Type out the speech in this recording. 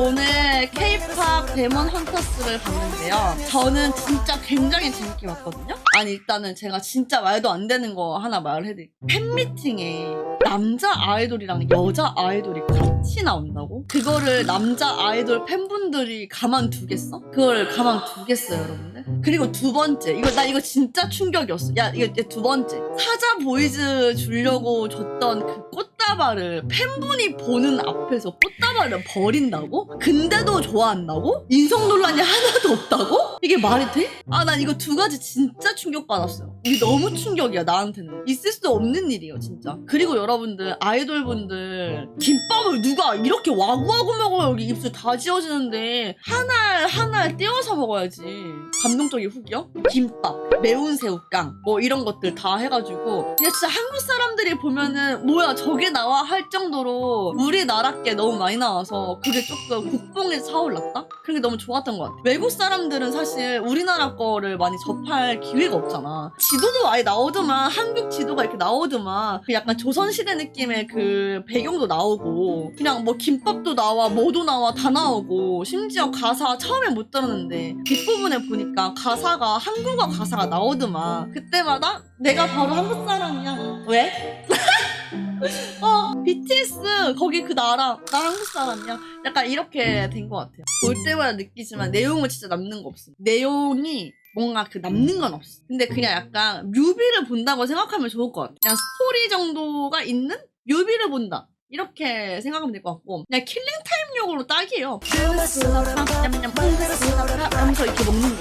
오늘 K-pop 데몬 헌터스를 봤는데요. 저는 진짜 굉장히 재밌게 봤거든요. 아니 일단은 제가 진짜 말도 안 되는 거 하나 말을 해드릴게요. 팬미팅에 남자 아이돌이랑 여자 아이돌이 같이 나온다고? 그거를 남자 아이돌 팬분들이 가만두겠어? 그걸 가만두겠어요, 여러분들? 그리고 두 번째, 이거 나 이거 진짜 충격이었어. 야, 이거 두 번째. 사자 보이즈 주려고 줬던 그꽃 다발을 팬분이 보는 앞에서 꽃다발을 버린다고? 근데도 좋아한다고? 인성 논란이 하나도 없다고? 이게 말이 돼? 아, 난 이거 두 가지 진짜 충격받았어요. 이게 너무 충격이야, 나한테는. 있을 수 없는 일이에요, 진짜. 그리고 여러분들, 아이돌분들, 김밥을 누가 이렇게 와구와구 먹어요? 여기 입술 다 지워지는데, 하나, 하나 떼어서 먹어야지. 감동적인 후기요? 김밥, 매운 새우깡, 뭐 이런 것들 다 해가지고, 진짜 한국 사람들이 보면은, 뭐야, 저게 나와? 할 정도로 우리나라께 너무 많이 나와서, 그게 조금 국뽕에 차올랐다? 그게 너무 좋았던 것 같아. 외국 사람들은 사실 우리나라 거를 많이 접할 기회가 없잖아. 지도도 아예 나오더만, 한국 지도가 이렇게 나오더만, 그 약간 조선시대 느낌의 그 배경도 나오고, 그냥 뭐 김밥도 나와, 뭐도 나와, 다 나오고, 심지어 가사 처음에 못 들었는데, 뒷부분에 보니까 가사가 한국어 가사가 나오더만, 그때마다 내가 바로 한국 사람이야. 왜? 어, BTS 거기 그 나라 나 한국 사람이야. 약간 이렇게 된 것 같아요. 볼 때마다 느끼지만 내용은 진짜 남는 거 없어. 내용이 뭔가 그 남는 건 없어. 근데 그냥 약간 뮤비를 본다고 생각하면 좋을 것 같아. 그냥 스토리 정도가 있는 뮤비를 본다. 이렇게 생각하면 될 것 같고 그냥 킬링 타임용으로 딱이에요. 냠냠 하면서 이렇게 먹는 거.